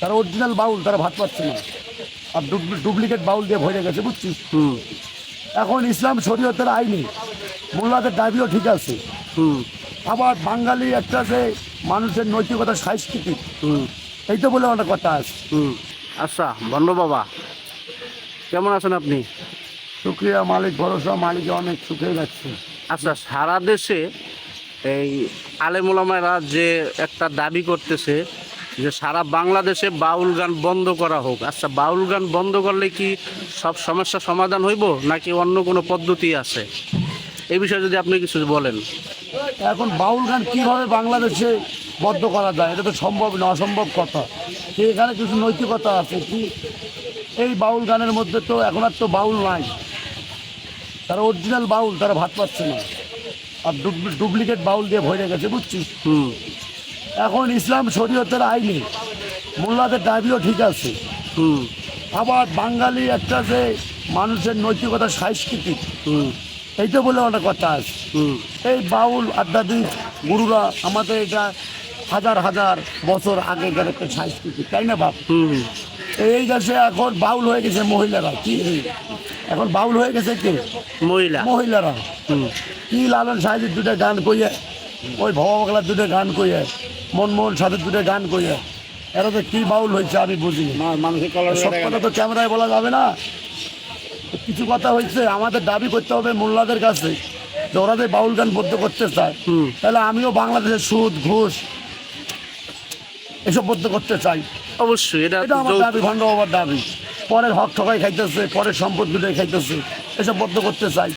তারা অরিজিনাল বাউল তারা ভাত পাচ্ছে না। আর ডুপ্লিকেট বাউল দিয়ে ভরে গেছে বুঝছিস? হুম। এখন ইসলাম শরীয়তের আইনি মোল্লাদের দাবিও ঠিক আছে। হুম। আবার বাঙালি একটা যে মানুষের নৈতিকতা সংস্কৃতি হুম। এই তো বলে অনেক কথা আছে। হুম। আচ্ছা ভণ্ড বাবা। কেমন আছেন আপনি? শুক্রিয়া মালিক ভরসা মালিক অনেক সুখে যাচ্ছে। আচ্ছা সারা দেশে এই আলেমুলামারা যে একটা দাবি করতেছে যে সারা বাংলাদেশে বাউল গান বন্ধ করা হোক। আচ্ছা বাউল গান বন্ধ করলে কি সব সমস্যা সমাধান হইব নাকি অন্য কোনো পদ্ধতি আছে? এই বিষয়ে যদি আপনি কিছু বলেন। এখন বাউল গান কীভাবে বাংলাদেশে বদ্ধ করা যায় এটা তো সম্ভব না অসম্ভব কথা এখানে কিছু নৈতিকতা আছে কি? এই বাউল গানের মধ্যে তো এখন আর তো বাউল নাই। তারা অরিজিনাল বাউল তারা ভাত পাচ্ছে না। আর ডুপ্লিকেট বাউল দিয়ে ভরে গেছে বুঝছিস? হুম। এখন ইসলাম শরীয়তের আইনি মোল্লাদের দাবিও ঠিক আছে। হুম। আবার বাঙালি একটা যে মানুষের নৈতিকতা সাংস্কৃতিক হুম। এই তো বলে অনেক কথা আছে। হুম। এই বাউল আধ্যাত্মিক গুরুরা আমাদের এটা হাজার হাজার বছর আগেকার একটা সংস্কৃতি তাই না বাপ? হুম। এই দেশে এখন বাউল হয়ে গেছে মহিলারা কি? এখন বাউল হয়ে গেছে কে? মহিলা। মহিলারা। কি লালন সাহেবের দুটো গান কইয়ে ওই ভবাগলার দুটো গান কইয়ে মনমোহন সাহেবের দুটো গান কইয়ে। এরা তো কি বাউল হয়েছে আমি বুঝি সব কথা তো ক্যামেরায় বলা যাবে না। কিছু কথা হয়েছে আমাদের দাবি করতে হবে মোল্লাদের কাছে যে ওরা যে বাউল গান বদ্ধ করতে চায়। তাহলে আমিও বাংলাদেশের সুদ ঘুষ এসব বদ্ধ করতে চাই। অবশ্যই এটা আমার দাবি ভণ্ড বাবার দাবি। পরের হক ঠকাই খাইতেছে পরের সম্পদ গুলোই খাইতেছে এসব বদ্ধ করতে চাই।